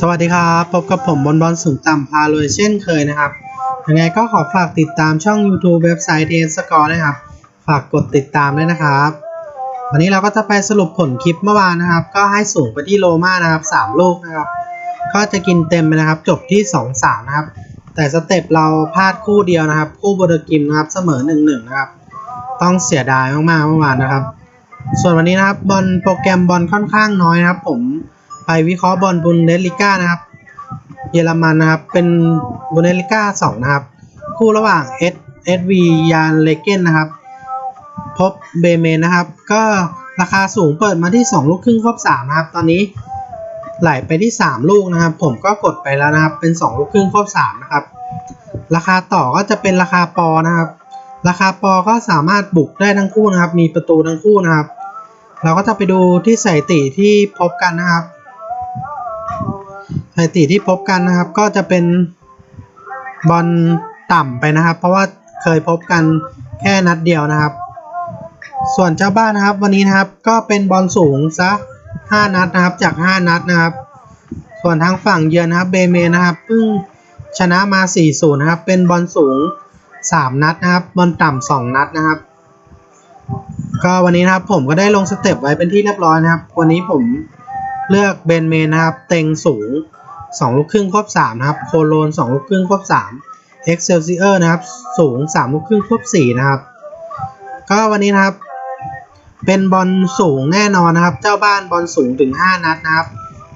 สวัสดีครับ พบกับผมบอลบอลสูงต่ำพาเลยเช่นเคยนะครับ ยังไงก็ขอฝากติดตามช่อง YouTube เว็บไซต์เทนสกอร์นะครับ ฝากกดติดตามด้วยนะครับ วันนี้เราก็จะไปสรุปผลคลิปเมื่อวานนะครับ ก็ให้สูงไปที่โรมานะครับ3ลูกนะครับ ก็จะกินเต็มไปนะครับ จบที่ 2-3 นะครับ แต่สเต็ปเราพลาดคู่เดียวนะครับ คู่โบเดอร์กิมนะครับเสมอ 1-1 นะครับ ต้องเสียดายมากๆเมื่อวานนะครับ ส่วนวันนี้นะครับบอลโปรแกรมบอลค่อนข้างน้อยนะครับ ผม ไปวิเคราะห์บอลบุนเดสลิก้านะครับ เยอรมันนะครับ เป็นบุนเดสลิก้า2นะครับ คู่ระหว่าง S SV ยานเลเกนนะครับ พบเบเมนนะครับ ก็ราคาสูงเปิดมาที่ 2 ลูกครึ่งครบ3นะครับ ตอนนี้ไหลไปที่ 3 ลูกนะครับ ผมก็กดไปแล้วนะครับ เป็น 2 ลูกครึ่งครบ3นะครับ ราคาต่อก็จะเป็นราคาปอนะครับ ราคาปอก็สามารถบุกได้ทั้งคู่นะครับ มีประตูทั้งคู่นะครับ เราก็จะไปดูที่สถิติที่พบกันนะครับ สถิติที่พบกันนะครับ ก็จะเป็นบอลต่ำไปนะครับ เพราะว่าเคยพบกันแค่นัดเดียวนะครับ ส่วนเจ้าบ้านนะครับ วันนี้นะครับก็เป็นบอลสูงซะ5นัดนะครับจาก 5 นัดนะครับ ส่วนทางฝั่งเยือนนะครับเบเมนะครับเพิ่งชนะมา 4-0 นะครับ เป็นบอลสูง 3 นัดนะครับ บอลต่ำ2นัดนะครับ ก็วันนี้นะครับผมก็ได้ลงสเต็ปไว้เป็นที่เรียบร้อยนะครับ วันนี้ผม เลือกเบนเมนนะครับ เต็งสูง 2 ลูกครึ่งครบ3นะครับ โคโลน 2 ลูกครึ่งครบ3เอ็กเซลซิเออร์นะครับ สูง 3 ลูกครึ่งครบ4นะครับ ก็วันนี้นะครับ เป็นบอลสูงแน่นอนนะครับ เจ้าบ้านบอลสูงถึง 5 นัดนะครับ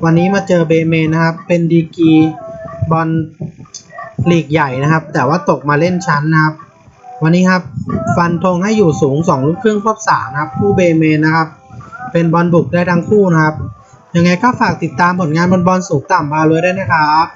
วันนี้มาเจอเบเมนนะครับ เป็นดีกีบอลลีกใหญ่นะครับ แต่ว่าตกมาเล่นชั้นนะครับ วันนี้ครับ ฟันธงให้อยู่สูง 2 ลูกครึ่งครบ3นะครับ คู่เบเมนะครับ เป็นบอลบุกได้ทั้งคู่นะครับ ยังไงก็ฝากติดตามผลงานบอลบอลสูงต่ำพาเลยด้วยนะครับ